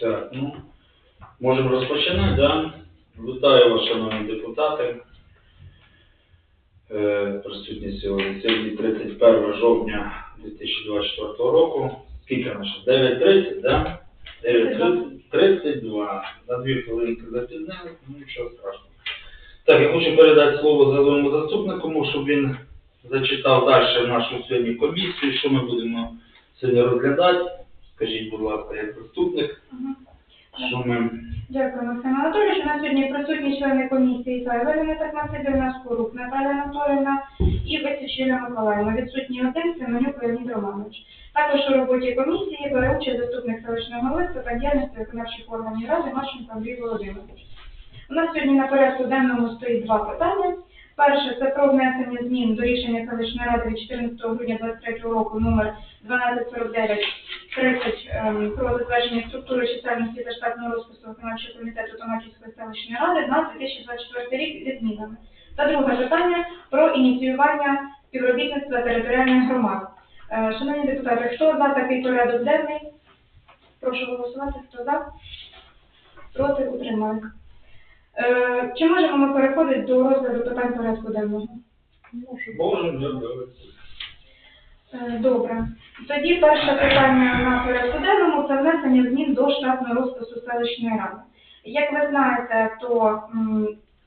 Так, ну, можемо розпочинати, да? Вітаю вас, шановні депутати. Е, присутні сьогодні. Сьогодні 31 жовтня 2024 року. Скільки наше? 9.30, да? 9.32. На дві хвилинки запізнили, ну нічого страшного. Так, я хочу передати слово зеленому заступнику, щоб він зачитав далі нашу сьогодні комісію, що ми будемо сьогодні розглядати. Скажіть, будь ласка, як заступник, що ми Дякую, Максим Анатолійович. У нас сьогодні присутні члени комісії Сайвеліна так Сидорівна, Скорук Наталя Анатолівна і Василь Миколаївна. Відсутній один Семенюк Леонід Романович. Також у роботі комісії бере участь заступник селищного голови питань діяльності виконавчих органів ради Марченко Андрій Володимирович. У нас сьогодні на порядку денному стоїть два питання. Перше це про внесення змін до рішення селищної ради від 14 грудня 2023 року номер 1249 30 ем, про затвердження структури чисельності та штатного розпису виконавчого комітету Томаківської селищної ради на 2024 рік зі змінами. Та друге питання про ініціювання співробітництва територіальних громад. Е, Шановні депутати, хто за такий порядок денний? Прошу голосувати, хто за? Проти утримали. Е, Чи можемо ми переходити до розгляду питань порядку денного? можемо Добре. Тоді перше питання на порядку денному це внесення змін до штатного розпису селищної ради. Як ви знаєте, то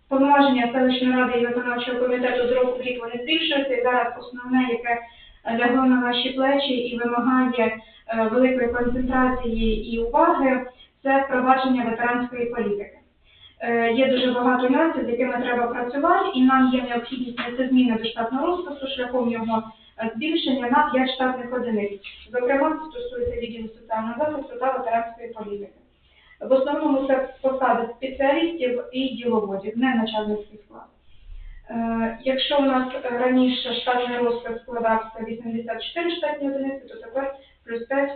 повноваження селищної ради і виконавчого комітету з року в рік вони збільшуються, і зараз основне, яке е, лягло на наші плечі і вимагає е, великої концентрації і уваги, це впровадження ветеранської політики. Е, Є дуже багато нюансів, з якими треба працювати, і нам є необхідність внести зміни до штатного розпису шляхом його е, збільшення на 5 штатних одиниць. Зокрема, це стосується відділу соціального захисту та ветеранської політики. В основному це посади спеціалістів і діловодів, не начальницький склад. Е, Якщо у нас е, раніше штатний розпис складався 84 штатні одиниці, то тепер плюс 5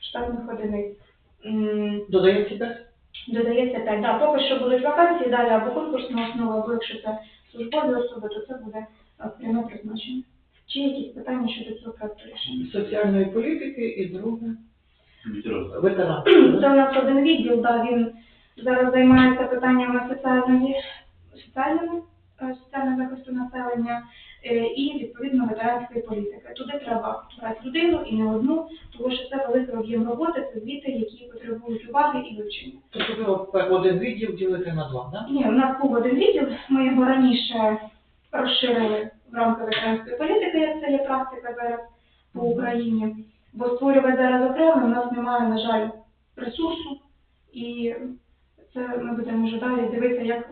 штатних одиниць. Додається п'ять? Додається 5. Да, поки що будуть вакансії, далі або конкурсна основа, або якщо це службові особи, то це буде е, пряме призначення. Чи якісь питання щодо цього проекту рішення? соціальної політики і друге Ветеран. Це у нас один відділ, да, він зараз займається питаннями соціальної, соціальної, е, соціального захисту населення е, і відповідно ветеранської політики. Туди треба брати людину і не одну, тому що це великий об'єм роботи, це звіти, які потребують уваги і вивчення. Тобто ви один відділ ділите на два, так? Ні, у нас був один відділ, ми його раніше розширили в рамках ветеранської політики, як це є практика зараз по Україні. Бо створювати зараз окремо, у нас немає, на жаль, ресурсу, і це ми будемо вже далі дивитися, як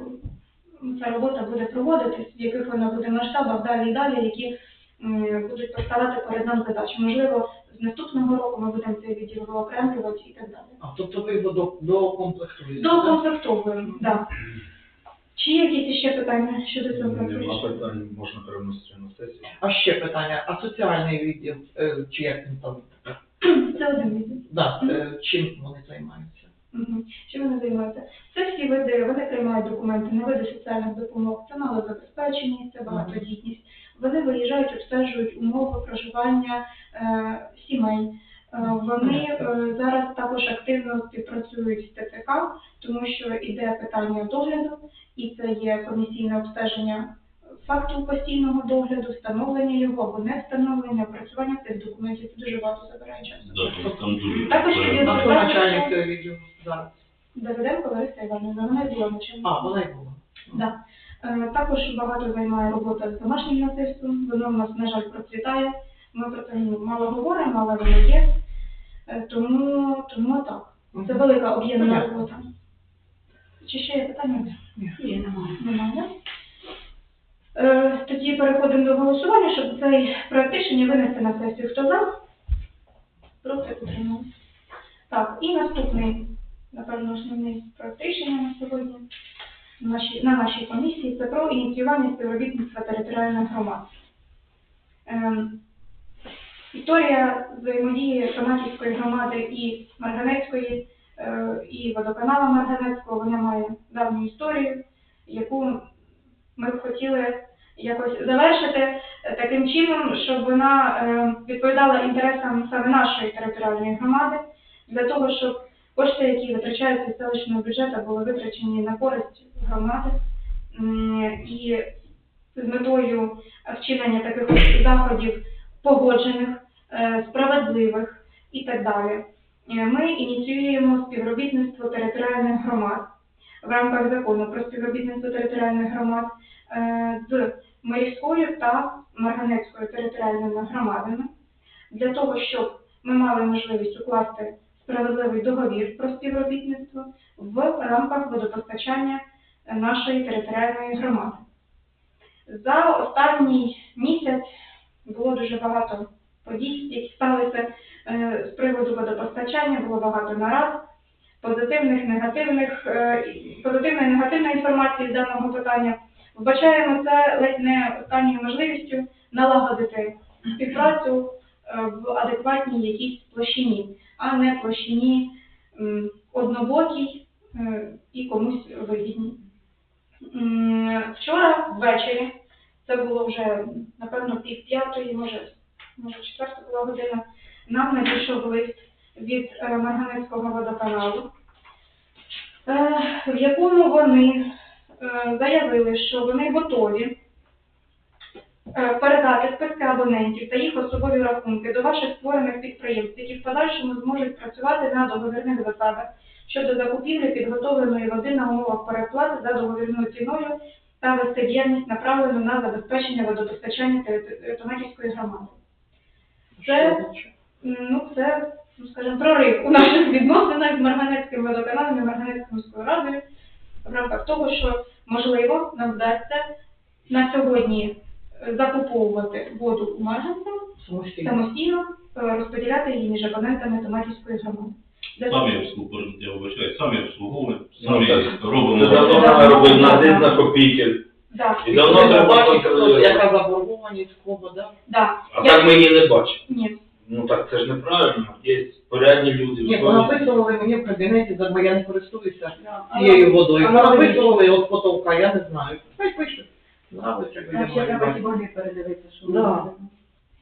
ця робота буде проводитись, в яких вона буде масштабах далі і далі, які будуть поставати перед нам задачі. Можливо, з наступного року ми будемо цей відділ виокремлювати і так далі. А тобто ви його до, докомплектуєте? Докомплектовуємо, так. Чи є якісь ще питання щодо цього Нема питань, можна переносити на сесію. А ще питання, а соціальний відділ, е, чи як він там? Це один відділ. Да, е, чим вони займаються? Мгм. Що вони займаються? Це всі види, вони приймають документи на види соціальних допомог, це малозабезпеченість, це багатодітність. Вони виїжджають, обстежують умови проживання е, сімей. Е, Вони е, зараз також активно співпрацюють з ТЦК, тому що іде питання догляду, і це є комісійне обстеження факту постійного догляду, встановлення його або не встановлення, опрацювання цих документів. Це дуже багато забирає часу. Також є начальник відділу зараз? Давиденко Лариса Івановна, вона була начальником. А, вона й була. Да. Е, Також багато займає робота з домашнім насильством. Воно в нас, на жаль, процвітає. Ми про це мало говоримо, але воно є. Е, Тому, тому так. Це велика об'ємна Понятно. робота. Чи ще є питання? Ні. Немає. Немає. Е, Тоді переходимо до голосування, щоб цей проект рішення винести на сесію. Хто за? Проти утримали. Так, і наступний, напевно, основний проект рішення на сьогодні на нашій, на нашій комісії це про ініціювання співробітництва територіальних громад. Ем, історія взаємодії Томаківської громади і Марганецької, е, і водоканала Марганецького, вона має давню історію, яку ми б хотіли якось завершити таким чином, щоб вона е, відповідала інтересам саме нашої територіальної громади, для того, щоб Кошти, які витрачаються з селищного бюджету, були витрачені на користь громади. І з метою вчинення таких заходів погоджених, справедливих і так далі. Е, Ми ініціюємо співробітництво територіальних громад в рамках закону про співробітництво територіальних громад е, з Мирівською та Марганецькою територіальними громадами для того, щоб ми мали можливість укласти справедливий договір про співробітництво в рамках водопостачання е, нашої територіальної громади. За останній місяць було дуже багато подій, які сталися е, з приводу водопостачання, було багато нарад, позитивних, негативних, е, позитивної негативної інформації з даного питання. Вбачаємо це ледь не останньою можливістю налагодити співпрацю е, в адекватній якійсь площині, а не площині однобокій і комусь вигідній. Вчора ввечері, це було вже, напевно, пів п'ятої, може, може четверта була година, нам надійшов лист від е, Марганецького водоканалу, е, в якому вони е, заявили, що вони готові передати списки абонентів та їх особові рахунки до ваших створених підприємств, які в подальшому зможуть працювати на договірних засадах щодо закупівлі підготовленої води на умовах переплати за договірною ціною та вести направлену на забезпечення водопостачання Тери- громади. Це, ну, це, ну, скажімо, прорив у наших відносинах з Марганецьким водоканалом і Марганецькою міською радою в рамках того, що, можливо, нам вдасться на сьогодні е, закуповувати воду у Марганця Самостійно. самостійно е, розподіляти її між абонентами Томатівської громади. Самі обслуговуємо, я вибачаю, самі обслуговуємо, Ну, самі робимо. Це треба робити на день накопитель. Да, І давно бачите, контролювати. яка заборгованість кого, да? да. А Я- так ми її не бачимо. Ні. Ну так це ж неправильно. Є порядні люди. Ні, совісні. написували мені в кабінеті, за- бо я не користуюся цією водою. але- Написували от потолка, я не знаю. Хай пишуть. Нравиться, ще треба ті передивитися, що Да. ми.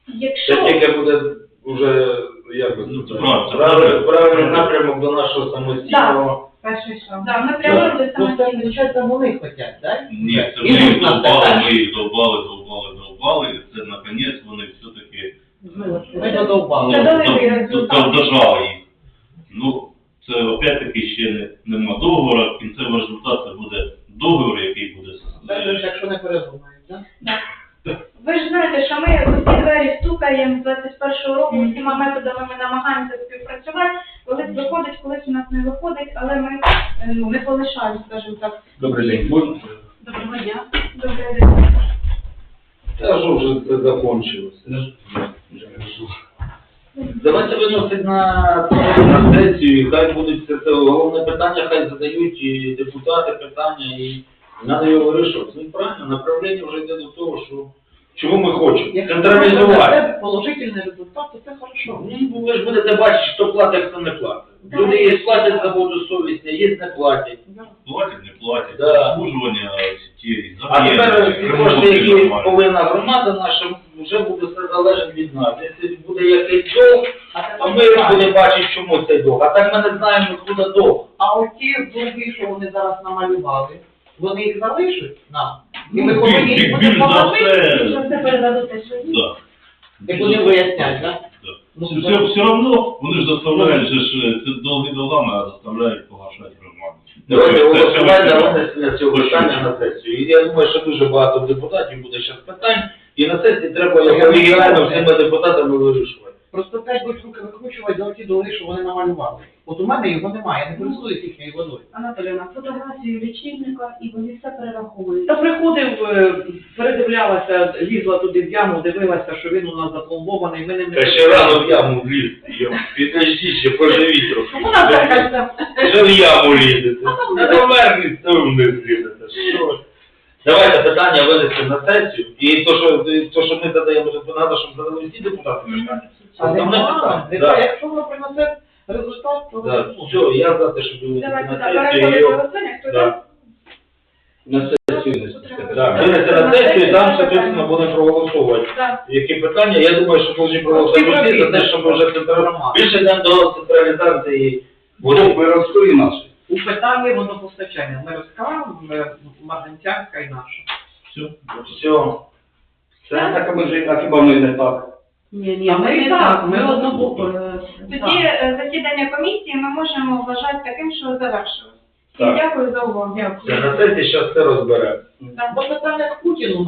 Це Якщо тільки буде вже як би Ну, це правильно, правильний, правильний напрямок до нашого самостійного. Перший шаг. да, ми прямо це, самостійності. виходить, вони хочуть, так? Ні, це ми їх довбали, ми їх довбали, довбали, довбали, і це наконець вони все-таки Ми додовбали. Це до- результат. до- дожали їх. Ну, це опять-таки ще не, нема договору, кінцевий результат це буде договір, який буде Навіть якщо не передумають, так? Ви ж знаєте, що ми усі двері стукаємо з 21-го року, усіма методами ми намагаємося співпрацювати. Виходить, колись у нас не виходить, але ми е, ну, не полишаємо, скажімо так. Добрий день. Будь- Доброго дня. Добре, день. Та ж вже це закончилось. Давайте виносить на, на сесію, і хай будуть це, це головне питання, хай задають і депутати питання, і треба його вирішувати. Ну правильно, направлення вже йде до того, що чого ми хочемо. Якщо Централізувати. це положительний результат, то це хорошо. Ну, ви ж будете бачити, хто платить, хто не платить. Люди є платять за воду совісні, є не платять. платять, не платять, Да. обслужування сітей, А тепер кошти, які повинна громада наша, вже буде все залежати від нас. Якщо буде якийсь долг, то ми будемо бачити, чому цей долг. А так ми не знаємо, куди долг. А оті другі, що вони зараз намалювали, вони їх залишать нам. І ми Ну, повинні їх більш за все, Що це передадуть свої? да. і будемо виясняти, так? Да. Ну, все, все одно вони ж заставляють же ж е, це долги долгами, а заставляють погашати громаду. Давайте Це- це голосувати винесення цього питання на сесію. І я думаю, що дуже багато депутатів буде зараз питань. І на сесії треба колегіально не всіма депутатами вирішувати. Просто п'ять будуть руки викручувати за ті долги, що вони намалювали. От у мене його немає, я не користуюсь їхньою водою. Анатоліївна, фотографію лічильника і вони все перераховують. Та приходив, е, передивлялася, лізла туди в яму, дивилася, що він у нас запломбований, ми не Та ще рано в яму вліз. Підожди, ще поживіть трохи. Вона Вже в яму лізете. Не доверніть, то вниз лізете. Що ви? Давайте питання винести на сесію. І то, що, то, що ми задаємо, то треба, щоб задали всі депутати питання. А Основне питання. Да. Якщо воно принесе результат, то Да. ну, Все, я за те, щоб винести Давайте на сесію. переходимо і до його- голосування. Хто Да. На сесію винести. Треба. Так, винести на сесію, і там, соответственно, будемо проголосувати. Да. Які питання? Я думаю, що повинні проголосувати всі за те, щоб вже централізувати. Більше йдемо до централізації Вони Мировської і нашої. У питанні водопостачання. Мирська, Марганцянська і наша. Все. все. Це Це так, ми ж, а хіба ми не так? Ні, ні, А ми ми і не так, ми одного- одного. Тоді е, засідання комісії ми можемо вважати таким, що завершилось. Так. Дякую за увагу. Це на сесії зараз все розберемо. Бо питання Путіну